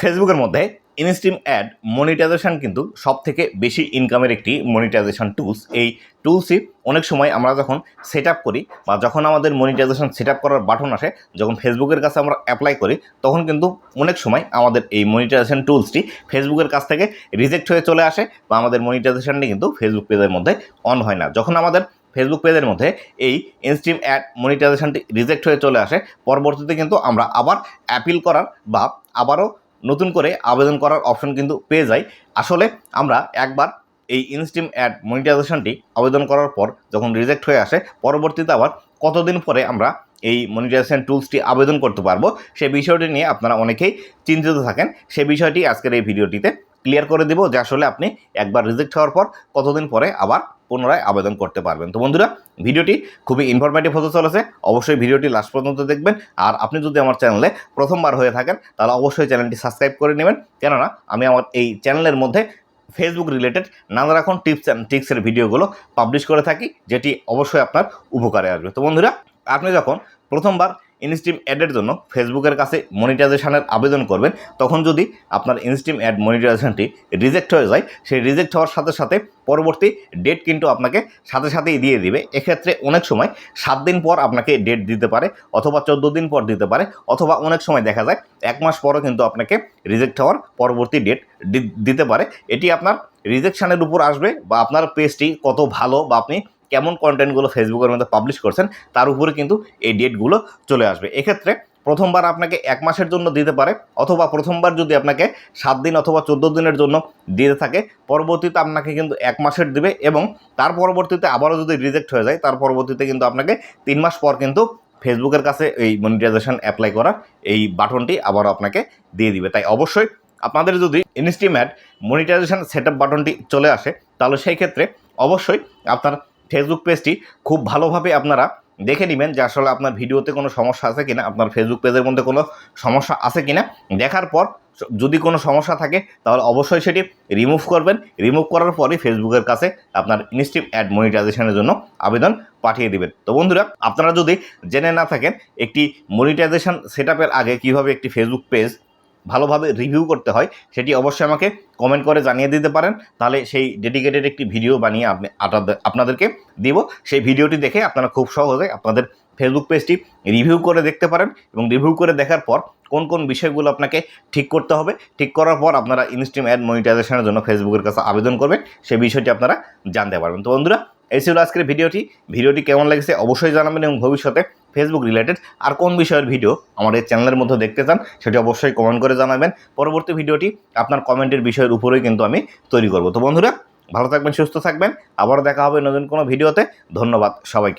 ফেসবুকের মধ্যে instream add monetization কিন্তু সব থেকে বেশি ইনকামের একটি মনিটাইজেশন টুলস এই টুলসই অনেক সময় আমরা যখন সেট আপ করি বা যখন আমাদের মনিটাইজেশন সেট আপ করার বাটন আসে, যখন ফেসবুকের কাছে আমরা অ্যাপ্লাই করি, তখন কিন্তু অনেক সময় আমাদের এই মনিটাইজেশন টুলসটি ফেসবুকের কাছ থেকে রিজেক্ট হয়ে চলে আসে বা আমাদের মনিটাইজেশনটি কিন্তু ফেসবুক পেজের মধ্যে অন হয় না। যখন আমাদের ফেসবুক পেজের মধ্যে এই ইনস্ট্রিম অ্যাড মনিটাইজেশনটি রিজেক্ট হয়ে চলে আসে, পরবর্তীতে কিন্তু আমরা আবার অ্যাপিল করার বা আবারও নতুন করে আবেদন করার অপশন কিন্তু পেয়ে যাই। আসলে আমরা একবার এই ইনস্টিম অ্যাড মনিটাইজেশনটি আবেদন করার পর যখন রিজেক্ট হয়ে আসে, পরবর্তীতে আবার কতদিন পরে আমরা এই মনিটাইজেশন টুলসটি আবেদন করতে পারব সেই বিষয়টি নিয়ে আপনারা অনেকেই চিন্তিত থাকেন। সে বিষয়টি আজকের এই ভিডিওটিতে ক্লিয়ার করে দেবো যে আসলে আপনি একবার রিজেক্ট হওয়ার পর কতদিন পরে আবার পুনরায় আবেদন করতে পারবেন। তো বন্ধুরা, ভিডিওটি খুবই ইনফরমেটিভ হতে চলেছে। অবশ্যই ভিডিওটি লাস্ট পর্যন্ত দেখবেন। আর আপনি যদি আমার চ্যানেলে প্রথমবার হয়ে থাকেন, তাহলে অবশ্যই চ্যানেলটি সাবস্ক্রাইব করে নেবেন। কেননা, আমি আমার এই চ্যানেলের মধ্যে ফেসবুক রিলেটেড নানা রকম টিপস অ্যান্ড ট্রিক্সের ভিডিওগুলো পাবলিশ করে থাকি, যেটি অবশ্যই আপনার উপকারে আসবে। তো বন্ধুরা, আপনি যখন প্রথমবার ইনস্ট্রিম অ্যাডের জন্য ফেসবুকের কাছে মনিটাইজেশনের আবেদন করবেন, তখন যদি আপনার ইনস্ট্রিম অ্যাড মনিটাইজেশনটি রিজেক্ট হয়ে যায়, সেই রিজেক্ট হওয়ার সাথে সাথে পরবর্তী ডেট কিন্তু আপনাকে সাথে সাথেই দিয়ে দিবে। এক্ষেত্রে অনেক সময় সাত দিন পর আপনাকে ডেট দিতে পারে, অথবা চোদ্দ দিন পর দিতে পারে, অথবা অনেক সময় দেখা যায় এক মাস পরও কিন্তু আপনাকে রিজেক্ট হওয়ার পরবর্তী ডেট দিতে পারে। এটি আপনার রিজেকশানের উপর আসবে বা আপনার পেজটি কত ভালো বা আপনি কেমন কন্টেন্টগুলো ফেসবুকের মধ্যে পাবলিশ করছেন, তার উপরে কিন্তু এই ডেটগুলো চলে আসবে। এক্ষেত্রে প্রথমবার আপনাকে এক মাসের জন্য দিতে পারে, অথবা প্রথমবার যদি আপনাকে সাত দিন অথবা চোদ্দ দিনের জন্য দিতে থাকে, পরবর্তীতে আপনাকে কিন্তু এক মাসের দিবে এবং তার পরবর্তীতে আবারও যদি রিজেক্ট হয়ে যায়, তার পরবর্তীতে কিন্তু আপনাকে তিন মাস পর কিন্তু ফেসবুকের কাছে এই মনিটাইজেশন অ্যাপ্লাই করা এই বাটনটি আবারও আপনাকে দিয়ে দিবে। তাই অবশ্যই আপনাদের যদি ইনস্টিমেট মনিটাইজেশন সেট বাটনটি চলে আসে, তাহলে সেই ক্ষেত্রে অবশ্যই আপনার ফেসবুক পেজটি খুব ভালোভাবে আপনারা দেখে নেবেন যে আসলে আপনার ভিডিওতে কোনো সমস্যা আছে কিনা, আপনার ফেসবুক পেজের মধ্যে কোনো সমস্যা আছে কিনা। দেখার পর যদি কোনো সমস্যা থাকে, তাহলে অবশ্যই সেটি রিমুভ করবেন। রিমুভ করার পরই ফেসবুকের কাছে আপনার ইনস্টিম অ্যাড মনিটাইজেশনের জন্য আবেদন পাঠিয়ে দিবেন। তো বন্ধুরা, আপনারা যদি জেনে না থাকেন, একটি মনিটাইজেশন সেট আগে কীভাবে একটি ফেসবুক পেজ ভালোভাবে রিভিউ করতে হয়, সেটি অবশ্যই আমাকে কমেন্ট করে জানিয়ে দিতে পারেন। তাহলে সেই ডেডিকেটেড একটি ভিডিও বানিয়ে আপনি আপনাদেরকে দিব। সেই ভিডিওটি দেখে আপনারা খুব সহজে আপনাদের ফেসবুক পেজটি রিভিউ করে দেখতে পারেন এবং রিভিউ করে দেখার পর কোন কোন বিষয়গুলো আপনাকে ঠিক করতে হবে। ঠিক করার পর আপনারা ইনস্ট্রিম অ্যাড মনিটাইজেশনের জন্য ফেসবুকের কাছে আবেদন করবেন, সেই বিষয়টি আপনারা জানতে পারবেন। তো বন্ধুরা, এই ছিল আজকের ভিডিওটি ভিডিওটি কেমন লেগেছে অবশ্যই জানাবেন এবং ভবিষ্যতে ফেসবুক রিলেটেড আর কোন বিষয়ের ভিডিও আমার এই চ্যানেলের মধ্যে দেখতে চান, সেটি অবশ্যই কমেন্ট করে জানাবেন। পরবর্তী ভিডিওটি আপনার কমেন্টের বিষয়ের উপরেই কিন্তু আমি তৈরি করব। তো বন্ধুরা, ভালো থাকবেন, সুস্থ থাকবেন। আবার দেখা হবে নতুন কোনো ভিডিওতে ধন্যবাদ সবাইকে।